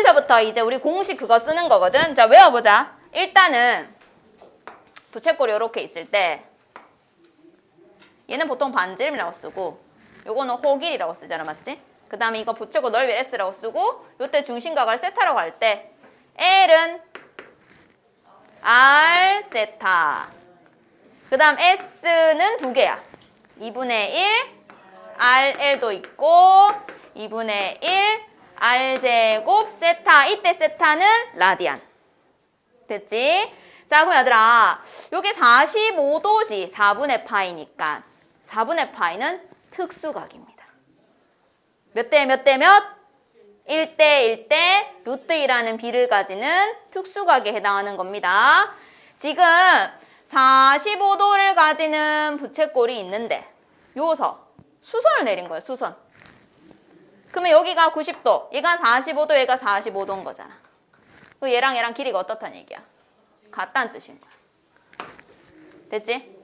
여기서부터 이제 우리 공식 그거 쓰는 거거든. 자, 외워보자. 일단은 부채꼴이 이렇게 있을 때 얘는 보통 반지름이라고 쓰고 요거는 호길이라고 쓰잖아, 맞지? 그 다음에 이거 부채꼴 넓이 S라고 쓰고 요때 중심각을 세타라고 할 때 L은 R 세타 그 다음 S는 두 개야 2분의 1 RL도 있고 2분의 1 R제곱 세타 이때 세타는 라디안 됐지? 자 그럼 얘들아 요게 45도지 4분의 파이니까 4분의 파이는 특수각입니다 몇 대 몇 대 몇? 1대 1대 루트 2라는 비를 가지는 특수각에 해당하는 겁니다. 지금 45도를 가지는 부채꼴이 있는데 요서 수선을 내린 거예요. 수선. 그러면 여기가 90도, 얘가 45도, 얘가 45도인 거잖아. 그 얘랑 얘랑 길이가 어떻다는 얘기야? 같다는 뜻인 거야. 됐지?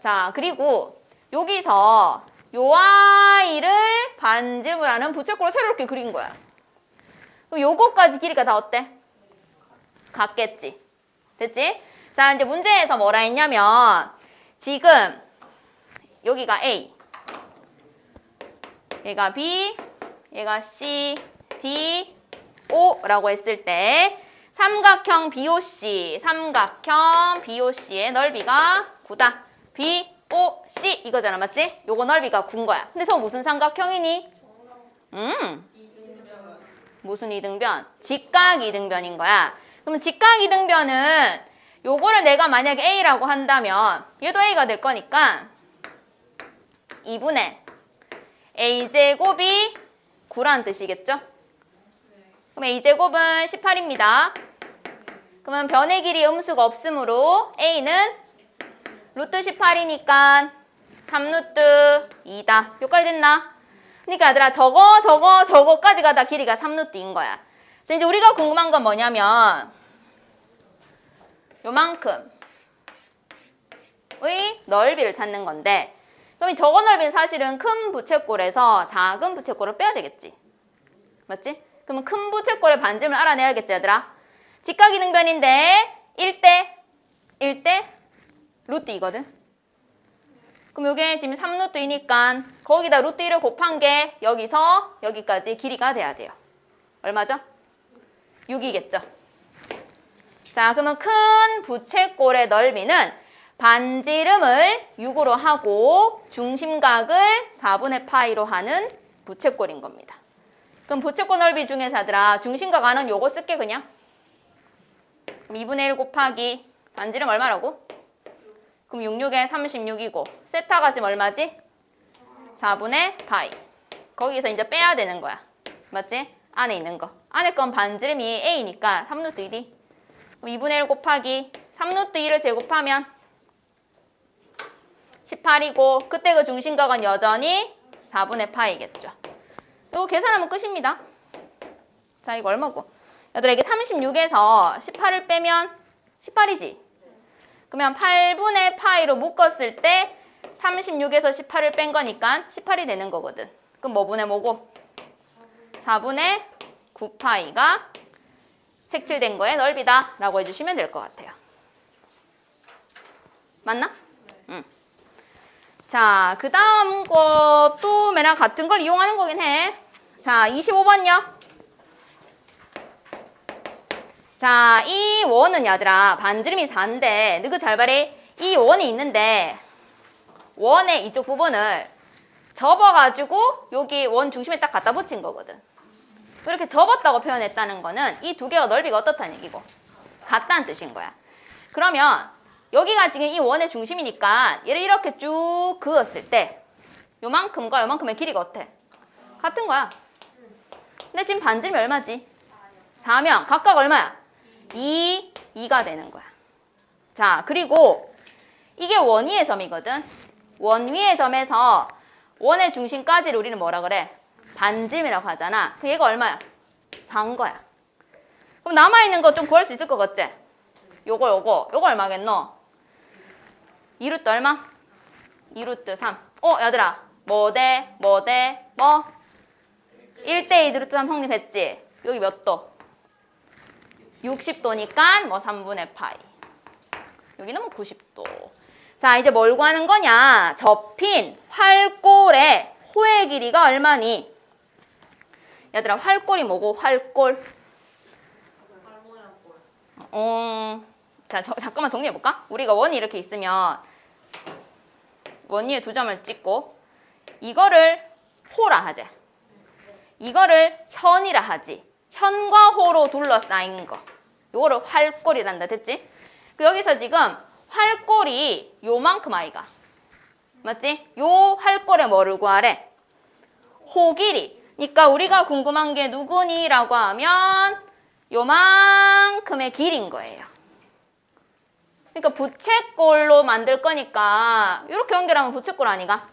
자, 그리고 여기서 요 아이를 반지름을 하는 부채꼴을 새롭게 그린 거야. 그럼 요거까지 길이가 다 어때? 같겠지. 됐지? 자, 이제 문제에서 뭐라 했냐면 지금 여기가 A 얘가 B 얘가 C D O라고 했을 때 삼각형 BOC 삼각형 BOC의 넓이가 9다. BOC 이거잖아, 맞지? 요거 넓이가 9인 거야. 근데 저 무슨 삼각형이니? 음. 무슨 이등변? 직각 이등변인 거야. 그럼 직각 이등변은 요거를 내가 만약에 A라고 한다면 얘도 A가 될 거니까 2분의 A제곱이 9라는 뜻이겠죠? 그럼 A제곱은 18입니다. 그러면 변의 길이 음수가 없으므로 A는 루트 18이니까 3루트 2다. 여기까지 됐나? 그러니까 얘들아 저거 저거 저거까지가 다 길이가 3루트인 거야. 자, 이제 우리가 궁금한 건 뭐냐면 요만큼의 넓이를 찾는 건데 그럼 저거 넓이는 사실은 큰 부채꼴에서 작은 부채꼴을 빼야 되겠지. 맞지? 그러면 큰 부채꼴의 반지름을 알아내야겠지 얘들아. 직각이 등변인데 1대 1대 루트 2거든. 그럼 이게 지금 3루트이니까 거기다 루트 1을 곱한 게 여기서 여기까지 길이가 돼야 돼요. 얼마죠? 6이겠죠. 자, 그러면 큰 부채꼴의 넓이는 반지름을 6으로 하고 중심각을 4분의 파이로 하는 부채꼴인 겁니다. 그럼 부채꼴 넓이 중에서 하더라 중심각 안은 요거 쓸게 그냥. 그럼 2분의 1 곱하기 반지름 얼마라고? 그럼 66에 36이고 세타가 지금 얼마지? 4분의 파이. 거기서 이제 빼야 되는 거야. 맞지? 안에 있는 거. 안에 건 반지름이 A니까 3루트 1이. 그럼 2분의 1 곱하기 3루트 2를 제곱하면 18이고 그때 그 중심각은 여전히 4분의 파이겠죠. 이거 계산하면 끝입니다. 자, 이거 얼마고? 얘들아 이게 36에서 18을 빼면 18이지? 그러면 8분의 파이로 묶었을 때 36에서 18을 뺀 거니까 18이 되는 거거든. 그럼 뭐분의 뭐고? 4분의 9파이가 색칠된 거의 넓이다 라고 해주시면 될 것 같아요. 맞나? 응. 자, 그 다음 것도 매랑 같은 걸 이용하는 거긴 해. 자, 25번요. 자, 이 원은 얘들아 반지름이 4인데 너그 잘 봐래. 이 원이 있는데 원의 이쪽 부분을 접어가지고 여기 원 중심에 딱 갖다 붙인 거거든. 이렇게 접었다고 표현했다는 거는 이 두 개가 넓이가 어떻다는 얘기고 같다는 뜻인 거야. 그러면 여기가 지금 이 원의 중심이니까 얘를 이렇게 쭉 그었을 때 요만큼과 요만큼의 길이가 어때? 같은 거야. 근데 지금 반지름이 얼마지? 4면 각각 얼마야? 2, 2가 되는 거야. 자, 그리고 이게 원위의 점이거든. 원위의 점에서 원의 중심까지를 우리는 뭐라 그래? 반지름이라고 하잖아. 그 얘가 얼마야? 4인 거야. 그럼 남아있는 거 좀 구할 수 있을 것 같지? 요거 요거 요거 얼마겠노? 2루트 얼마? 2루트 3. 어 얘들아 뭐 대? 뭐 대? 뭐? 1대 2 루트 3 성립했지? 여기 몇 도? 60도니까 뭐 3분의 파이. 여기는 뭐 90도. 자, 이제 뭘 구하는 거냐? 접힌 활골의 호의 길이가 얼마니? 얘들아, 활골이 뭐고? 활골. 어, 자, 저, 잠깐만 정리해볼까? 우리가 원이 이렇게 있으면 원 위에 두 점을 찍고 이거를 호라 하재. 이거를 현이라 하지. 현과 호로 둘러싸인 거. 요거를 활골이란다. 됐지? 그 여기서 지금 활골이 요만큼 아이가. 맞지? 요 활골에 뭐를 구하래? 호 길이. 그러니까 우리가 궁금한 게 누구니 라고 하면 요만큼의 길인 거예요. 그러니까 부채꼴로 만들 거니까 이렇게 연결하면 부채꼴 아니가?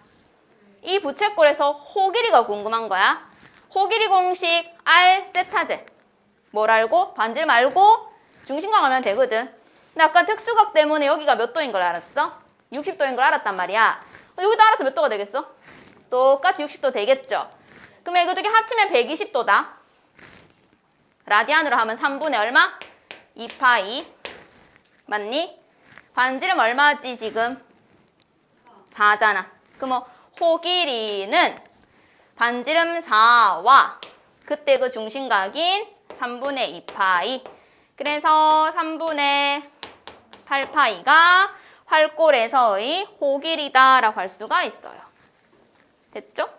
이 부채꼴에서 호 길이가 궁금한 거야. 호 길이 공식 R 세타제. 뭘 알고? 반질 말고 중심각 알면 되거든. 근데 아까 특수각 때문에 여기가 몇 도인 걸 알았어? 60도인 걸 알았단 말이야. 여기도 알아서 몇 도가 되겠어? 똑같이 60도 되겠죠? 그러면 이거 두 개 합치면 120도다. 라디안으로 하면 3분의 얼마? 2파이. 맞니? 반지름 얼마지 지금? 4잖아. 그럼 뭐 호 길이는 반지름 4와 그때 그 중심각인 3분의 2파이. 그래서 3분의 8파이가 활골에서의 호 길이다라고 할 수가 있어요. 됐죠?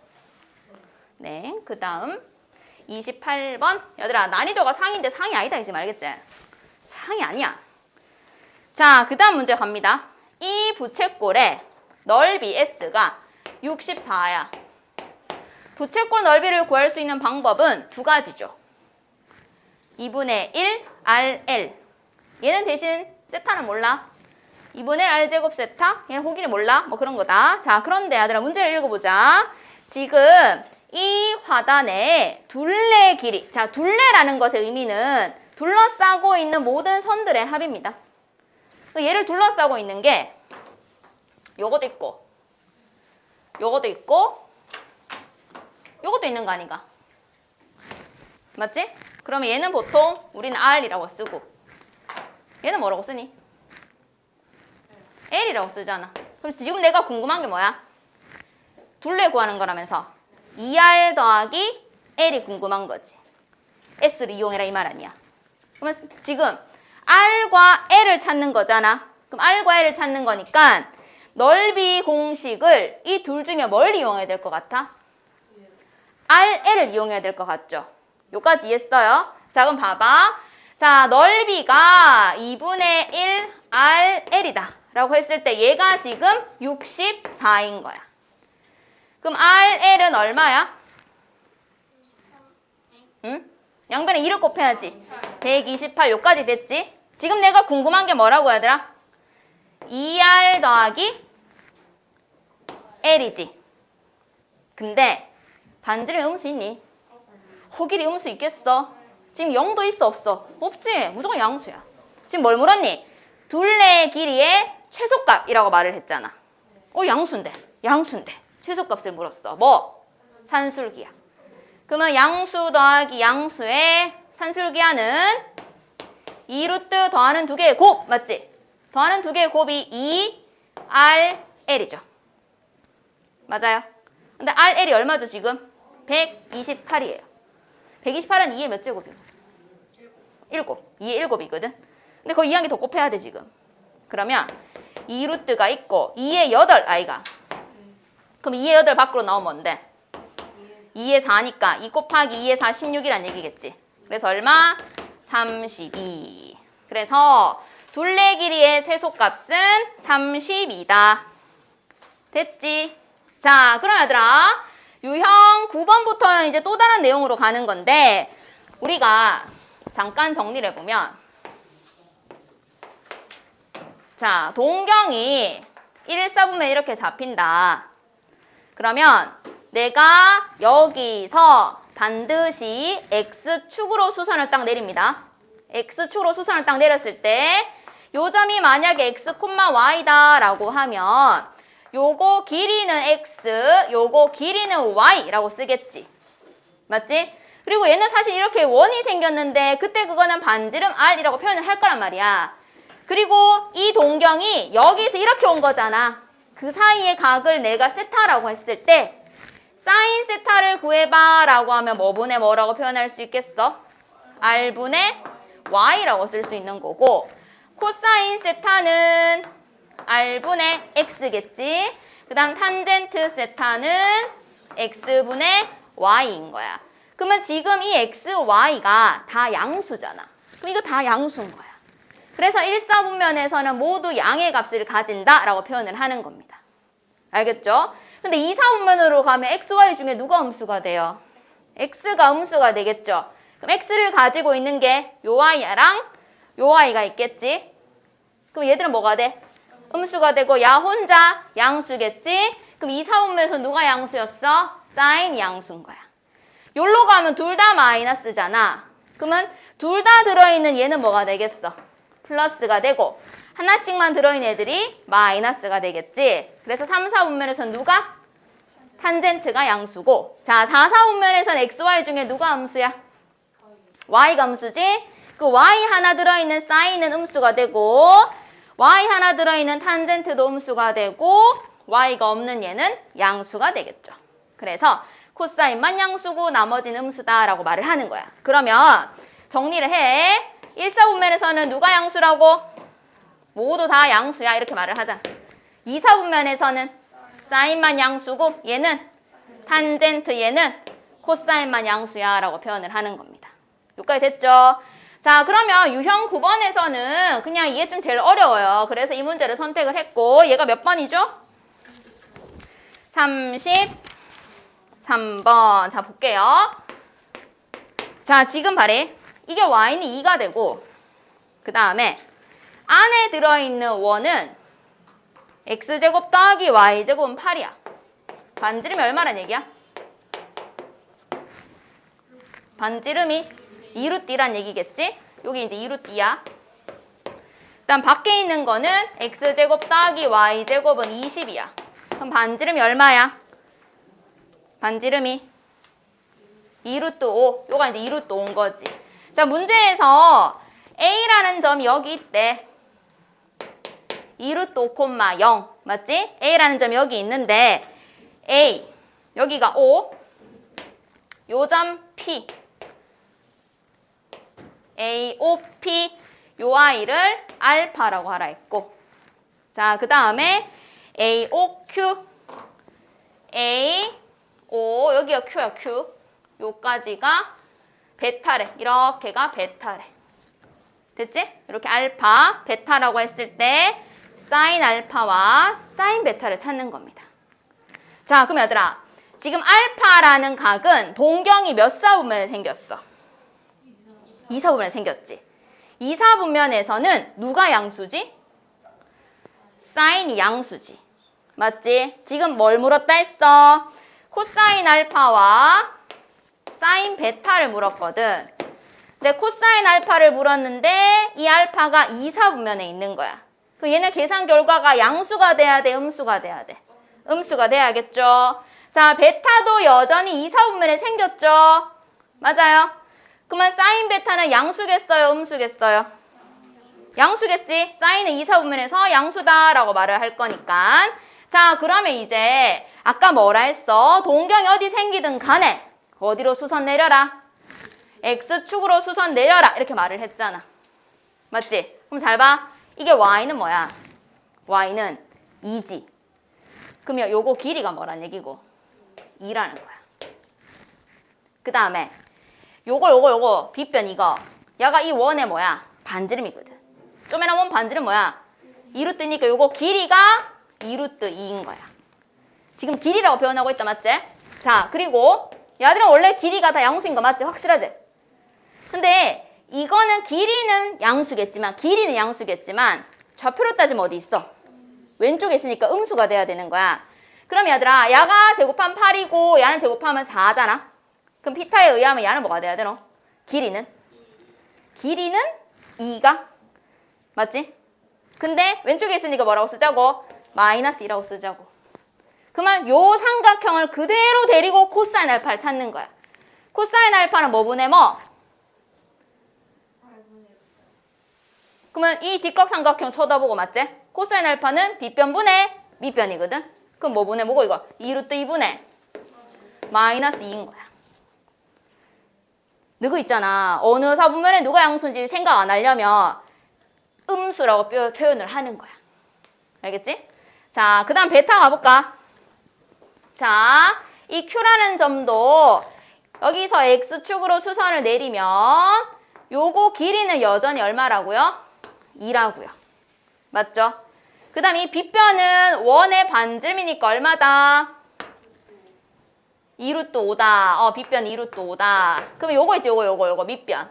네, 그 다음 28번. 얘들아, 난이도가 상인데 상이 아니다, 이제 말겠지? 상이 아니야. 자, 그 다음 문제 갑니다. 이 부채꼴의 넓이 S가 64야. 부채꼴 넓이를 구할 수 있는 방법은 두 가지죠. 2분의 1 RL. 얘는 대신 세타는 몰라. 2분의 R제곱 세타. 얘는 호기를 몰라. 뭐 그런 거다. 자, 그런데 아들아 문제를 읽어보자. 지금 이 화단의 둘레 길이. 자, 둘레라는 것의 의미는 둘러싸고 있는 모든 선들의 합입니다. 그 얘를 둘러싸고 있는 게 요것도 있고 요것도 있고 요것도 있는 거 아닌가? 맞지? 그러면 얘는 보통 우리는 R이라고 쓰고 얘는 뭐라고 쓰니? L이라고 쓰잖아. 그럼 지금 내가 궁금한 게 뭐야? 둘레 구하는 거라면서 2R 더하기 L이 궁금한 거지. S를 이용해라 이 말 아니야. 그러면 지금 R과 L을 찾는 거잖아. 그럼 R과 L을 찾는 거니까 넓이 공식을 이 둘 중에 뭘 이용해야 될 것 같아? R, L을 이용해야 될 것 같죠? 요까지 이해했어요? 자, 그럼 봐봐. 자, 넓이가 2분의 1 R, L이다. 라고 했을 때 얘가 지금 64인 거야. 그럼 R, L은 얼마야? 응? 양변에 2를 곱해야지. 128 요까지 됐지? 지금 내가 궁금한 게 뭐라고 얘들아? 2R 더하기 L이지. 근데 반지름 음수 있니? 호길이 음수 있겠어? 지금 0도 있어 없어? 없지. 무조건 양수야. 지금 뭘 물었니? 둘레 길이의 최소값이라고 말을 했잖아. 어 양수인데. 양수인데. 최소값을 물었어. 뭐? 산술기야. 그러면 양수 더하기 양수의 산술기하는 2 루트 더하는 두 개의 곱 맞지? 더하는 두 개의 곱이 2 R L이죠. 맞아요. 근데 R L이 얼마죠 지금? 128이에요. 128은 2의 몇 제곱이고? 7. 2의 7이거든. 근데 거기 2한 개 더 곱해야 돼 지금. 그러면 2루트가 있고 2의 8 아이가. 그럼 2의 8 밖으로 나오면 뭔데? 2의 4니까 2 곱하기 2의 4 16이란 얘기겠지. 그래서 얼마? 32. 그래서 둘레 길이의 최소값은 32다. 됐지? 자, 그럼 얘들아 유형 9번부터는 이제 또 다른 내용으로 가는 건데 우리가 잠깐 정리를 해보면 자, 동경이 1, 4분면 이렇게 잡힌다. 그러면 내가 여기서 반드시 x축으로 수선을 딱 내립니다. x축으로 수선을 딱 내렸을 때 요 점이 만약에 x, y다 라고 하면 요거 길이는 x, 요거 길이는 y라고 쓰겠지. 맞지? 그리고 얘는 사실 이렇게 원이 생겼는데 그때 그거는 반지름 R이라고 표현을 할 거란 말이야. 그리고 이 동경이 여기서 이렇게 온 거잖아. 그 사이의 각을 내가 세타라고 했을 때 사인 세타를 구해봐 라고 하면 뭐분의 뭐라고 표현할 수 있겠어? R분의 Y라고 쓸 수 있는 거고 코사인 세타는 R분의 X겠지. 그 다음 탄젠트 세타는 X분의 Y인 거야. 그러면 지금 이 X, Y가 다 양수잖아. 그럼 이거 다 양수인 거야. 그래서 1사분면에서는 모두 양의 값을 가진다 라고 표현을 하는 겁니다. 알겠죠? 근데 2사분면으로 가면 x, y 중에 누가 음수가 돼요? x가 음수가 되겠죠? 그럼 x를 가지고 있는 게요 y랑 요 y가 있겠지? 그럼 얘들은 뭐가 돼? 음수가 되고 야 혼자 양수겠지? 그럼 2사분면에서 누가 양수였어? 사인 양수인 거야. 요로 가면 둘 다 마이너스잖아. 그러면 둘 다 들어있는 얘는 뭐가 되겠어? 플러스가 되고 하나씩만 들어있는 애들이 마이너스가 되겠지. 그래서 3, 4분면에서는 누가? 탄젠트가 양수고 자 4, 4분면에서는 x, y 중에 누가 음수야? y가 음수지. 그 y 하나 들어있는 사인은 음수가 되고 y 하나 들어있는 탄젠트도 음수가 되고 y가 없는 얘는 양수가 되겠죠. 그래서 코사인만 양수고 나머지는 음수다라고 말을 하는 거야. 그러면 정리를 해. 1사분면에서는 누가 양수라고? 모두 다 양수야 이렇게 말을 하자. 2사분면에서는 사인만 양수고 얘는 탄젠트 얘는 코사인만 양수야 라고 표현을 하는 겁니다. 여기까지 됐죠? 자 그러면 유형 9번에서는 그냥 이게 좀 제일 어려워요. 그래서 이 문제를 선택을 했고 얘가 몇 번이죠? 33번 자 볼게요. 자 지금 말해 이게 y는 2가 되고 그 다음에 안에 들어있는 원은 x제곱 더하기 y제곱은 8이야. 반지름이 얼마란 얘기야? 반지름이 2루띠란 얘기겠지? 여기 이제 2루띠야. 일단 밖에 있는 거는 x제곱 더하기 y제곱은 20이야. 그럼 반지름이 얼마야? 반지름이 2루트 5. 요가 이제 2루트 5인 거지. 자, 문제에서 a라는 점이 여기 있대. 2루트 5,0 맞지? a라는 점이 여기 있는데 a. 여기가 5 요점 p. A, o, p. 요 아이를 알파라고 하라 했고. 자, 그 다음에 a, o, q. A, o. 여기가 q야 q. 요까지가 베타래. 이렇게가 베타래. 됐지? 이렇게 알파, 베타라고 했을 때 사인 알파와 사인 베타를 찾는 겁니다. 자, 그럼 얘들아, 지금 알파라는 각은 동경이 몇 사분면에 생겼어? 2사분면에 생겼지. 2사분면에서는 누가 양수지? 사인이 양수지. 맞지? 지금 뭘 물었다 했어? 코사인 알파와 사인 베타를 물었거든. 근데 코사인 알파를 물었는데 이 알파가 2사분면에 있는 거야. 그 얘네 계산 결과가 양수가 돼야 돼, 음수가 돼야 돼. 음수가 돼야겠죠. 자, 베타도 여전히 2사분면에 생겼죠. 맞아요. 그러면 사인 베타는 양수겠어요, 음수겠어요? 양수겠지. 사인은 2사분면에서 양수다라고 말을 할 거니까. 자, 그러면 이제 아까 뭐라 했어? 동경이 어디 생기든 간에 어디로 수선 내려라? X축으로 수선 내려라 이렇게 말을 했잖아. 맞지? 그럼 잘 봐. 이게 Y는 뭐야? Y는 2지. 그러면 요거 길이가 뭐란 얘기고? 2라는 거야. 그 다음에 요거 요거 요거 빗변 이거 얘가 이 원의 뭐야? 반지름이거든. 좀에나 원 반지름 뭐야? 2루트니까 요거 길이가 2루트 2인 거야. 지금 길이라고 표현하고 있다 맞지? 자 그리고 얘들은 원래 길이가 다 양수인 거 맞지? 확실하지? 근데 이거는 길이는 양수겠지만 길이는 양수겠지만 좌표로 따지면 어디 있어? 왼쪽에 있으니까 음수가 돼야 되는 거야. 그럼 얘들아 야가 제곱하면 8이고 야는 제곱하면 4잖아. 그럼 피타에 의하면 야는 뭐가 돼야 되노? 길이는? 길이는 2가 맞지? 근데 왼쪽에 있으니까 뭐라고 쓰자고? 마이너스 2라고 쓰자고. 그러면 요 삼각형을 그대로 데리고 코사인 알파를 찾는 거야. 코사인 알파는 뭐 분의 뭐? 그러면 이 직각삼각형 쳐다보고 맞지? 코사인 알파는 빗변분의 밑변이거든. 그럼 뭐 분의 뭐고 이거? 2루트 2분의 마이너스 2인 거야. 누구 있잖아. 어느 사분면에 누가 양수인지 생각 안 하려면 음수라고 표- 표현을 하는 거야. 알겠지? 자, 그 다음 베타 가볼까? 자, 이 Q라는 점도 여기서 X축으로 수선을 내리면 요거 길이는 여전히 얼마라고요? 2라고요. 맞죠? 그 다음 이 빗변은 원의 반지름이니까 얼마다? 2루트 5다. 어, 빗변 2루트 5다. 그럼 요거 있지, 요거, 요거, 요거, 밑변.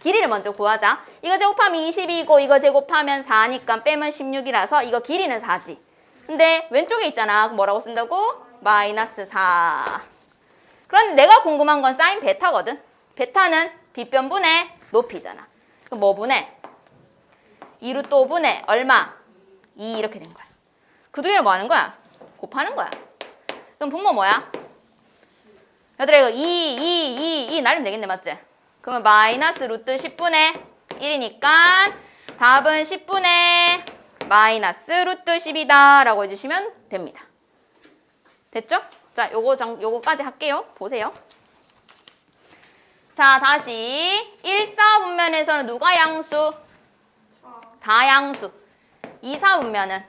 길이를 먼저 구하자. 이거 제곱하면 22고 이거 제곱하면 4니까 빼면 16이라서 이거 길이는 4지. 근데 왼쪽에 있잖아. 그럼 뭐라고 쓴다고? 마이너스 4. 그런데 내가 궁금한 건 사인 베타거든. 베타는 빗변분의 높이잖아. 그럼 뭐 분의? 2루트 5분의 얼마? 2 이렇게 된 거야. 그 두 개를 뭐 하는 거야? 곱하는 거야. 그럼 분모 뭐야? 얘들아 이거 2, 2, 2, 2 날리면 되겠네 맞지? 그러면 마이너스 루트 10분의 1이니까 답은 10분의 마이너스 루트 10이다 라고 해주시면 됩니다. 됐죠? 자 요거 정, 요거까지 할게요. 보세요. 자 다시 1, 4분면에서는 누가 양수? 다양수. 2, 4분면은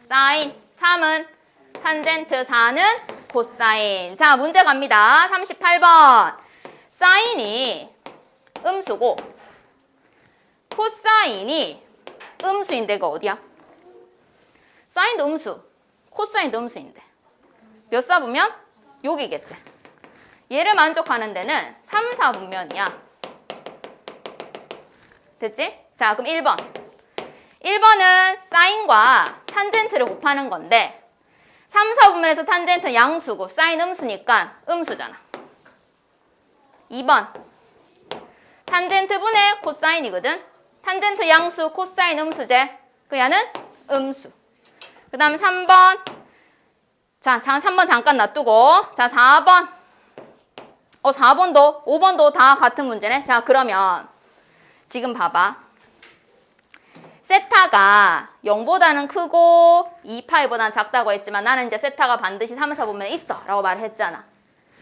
사인, 3은 탄젠트, 4는 코사인. 자, 문제 갑니다. 38번. 사인이 음수고 코사인이 음수인 데 가 어디야? 사인도 음수, 코사인도 음수인데. 몇 사분면? 여기겠지. 얘를 만족하는 데는 3, 4분면이야. 됐지? 자, 그럼 1번. 1번은 사인과 탄젠트를 곱하는 건데 3, 4분면에서 탄젠트 양수고 사인 음수니까 음수잖아. 2번 탄젠트 분의 코사인이거든. 탄젠트 양수 코사인 음수제. 그 얘는 음수. 그 다음 3번 자, 자 3번 잠깐 놔두고 자 4번 어 4번도 5번도 다 같은 문제네. 자 그러면 지금 봐봐. 세타가 0보다는 크고 2파이보다는 작다고 했지만 나는 이제 세타가 반드시 3, 4보면 있어 라고 말을 했잖아.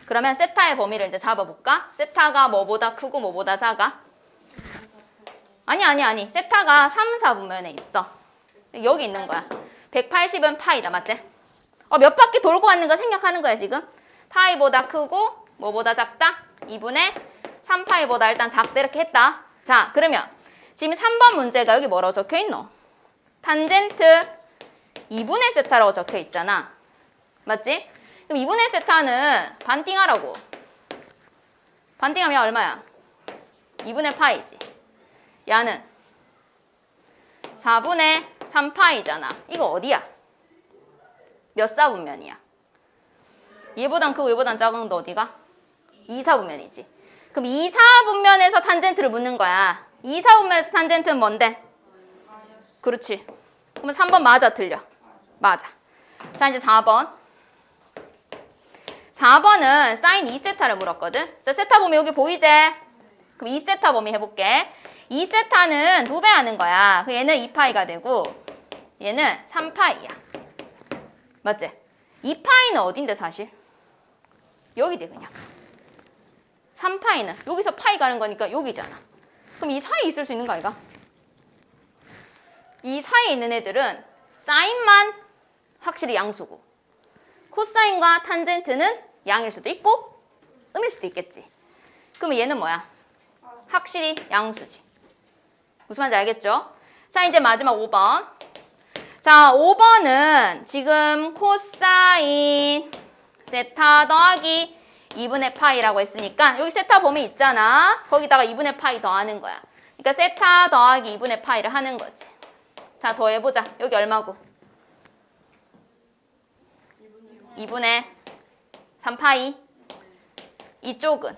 그러면 세타의 범위를 이제 잡아볼까? 세타가 뭐보다 크고 뭐보다 작아? 아니 아니 아니 세타가 3, 4분면에 있어. 여기 있는 거야. 180은 파이다 맞지? 어, 몇 바퀴 돌고 왔는 거 생각하는 거야 지금. 파이보다 크고 뭐보다 작다? 2분의 3파이보다 일단 작다 이렇게 했다. 자 그러면 지금 3번 문제가 여기 뭐라고 적혀 있노? 탄젠트 2분의 세타라고 적혀 있잖아. 맞지? 그럼 2분의 세타는 반띵하라고. 반띵하면 얼마야? 2분의 파이지. 야는 4분의 3파이잖아. 이거 어디야? 몇 사분면이야? 얘보단 크고 얘보단 작은 거 어디가? 2, 4분면이지. 그럼 2, 4분면에서 탄젠트를 묻는 거야. 2, 4분면에서 탄젠트는 뭔데? 그렇지. 그러면 3번 맞아, 틀려? 맞아. 자, 이제 4번. 4번은 사인 2세타를 물었거든. 자, 세타 범위 여기 보이지? 그럼 2세타 범위 해볼게. 2세타는 두 배 하는 거야. 그 얘는 2파이가 되고 얘는 3파이야. 맞지? 2파이는 어딘데 사실? 여기 돼 그냥. 3파이는 여기서 파이 가는 거니까 여기잖아. 그럼 이 사이에 있을 수 있는 거 아이가? 이 사이에 있는 애들은 사인만 확실히 양수고 코사인과 탄젠트는 양일 수도 있고 음일 수도 있겠지. 그러면 얘는 뭐야? 확실히 양수지. 무슨 말인지 알겠죠? 자, 이제 마지막 5번. 자, 5번은 지금 코사인 세타 더하기 2분의 파이라고 했으니까 여기 세타 범위 있잖아. 거기다가 2분의 파이 더하는 거야. 그러니까 세타 더하기 2분의 파이를 하는 거지. 자, 더해보자. 여기 얼마고? 2분의 3파이. 이쪽은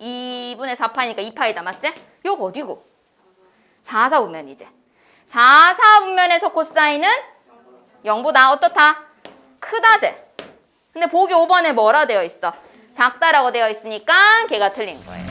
2분의 4파이니까 2파이다. 맞지? 요거 어디고? 4, 4분면이지. 4, 4분면에서 코사인은 0보다 어떻다? 크다제. 근데 보기 5번에 뭐라 되어 있어? 작다라고 되어 있으니까 걔가 틀린 거예요.